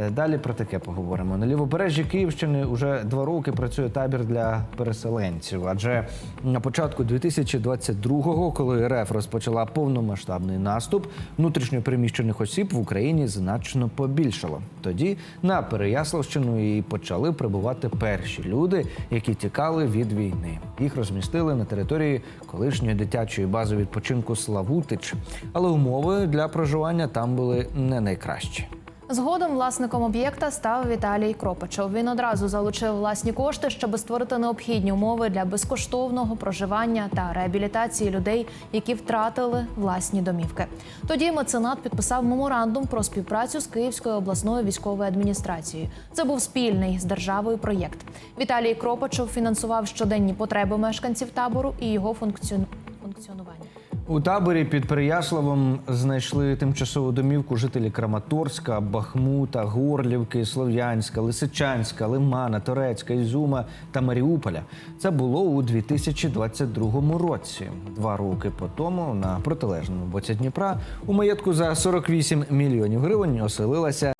Е, Далі про таке поговоримо. На лівобережжі Київщини уже два роки працює табір для переселенців. Адже на початку 2022-го, коли РФ розпочала повномасштабний наступ, внутрішньопереміщених осіб в Україні значно побільшало. Тоді на Переяславщину і почали прибувати перші люди, які тікали від війни. Їх розмістили на території колишньої дитячої бази відпочинку Славутич, але умови для проживання там були не найкращі. Згодом власником об'єкта став Віталій Кропачов. Він одразу залучив власні кошти, щоб створити необхідні умови для безкоштовного проживання та реабілітації людей, які втратили власні домівки. Тоді меценат підписав меморандум про співпрацю з Київською обласною військовою адміністрацією. Це був спільний з державою проєкт. Віталій Кропачов фінансував щоденні потреби мешканців табору і його функціонування. У таборі під Переяславом знайшли тимчасову домівку жителі Краматорська, Бахмута, Горлівки, Слов'янська, Лисичанська, Лимана, Торецька, Ізюма та Маріуполя. Це було у 2022 році. Два роки по тому на протилежному боці Дніпра у маєтку за 48 мільйонів гривень оселилася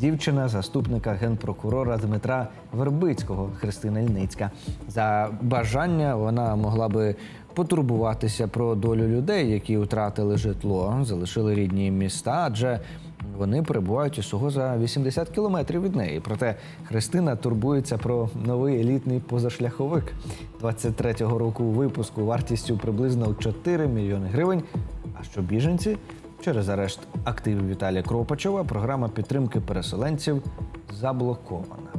дівчина заступника генпрокурора Дмитра Вербицького Христина Ільницька. За бажання вона могла би потурбуватися про долю людей, які втратили житло, залишили рідні міста, адже вони перебувають усього за 80 кілометрів від неї. Проте Христина турбується про новий елітний позашляховик 23-го року випуску вартістю приблизно 4 мільйони гривень. А що біженці через арешт активів Віталія Кропачова програма підтримки переселенців заблокована.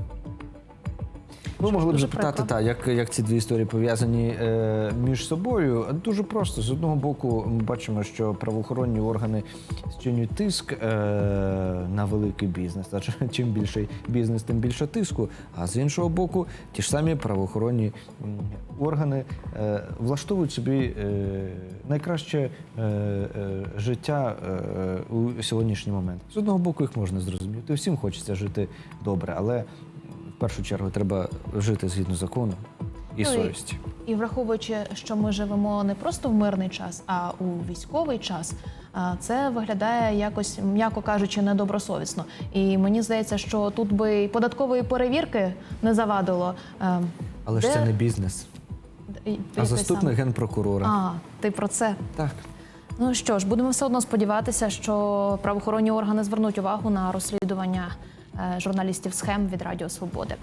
Ви могли б запитати, та, як, як ці дві історії пов'язані е, між собою. Дуже просто. З одного боку, ми бачимо, що правоохоронні органи зчинюють тиск е, на великий бізнес. Адже чим більший бізнес, тим більше тиску. А з іншого боку, ті ж самі правоохоронні органи е, влаштовують собі е, найкраще е, е, життя е, у сьогоднішній момент. З одного боку, їх можна зрозуміти. Всім хочеться жити добре, але в першу чергу треба жити згідно закону і Ну, і- совісті. І враховуючи, що ми живемо не просто в мирний час, а у військовий час, це виглядає якось, м'яко кажучи, недобросовісно. І мені здається, що тут би і податкової перевірки не завадило. Е, Але ж це не бізнес, і- а заступник саме? генпрокурора. А, ти про це. Так. Ну що ж, будемо все одно сподіватися, що правоохоронні органи звернуть увагу на розслідування журналістів схем від Радіо Свободи.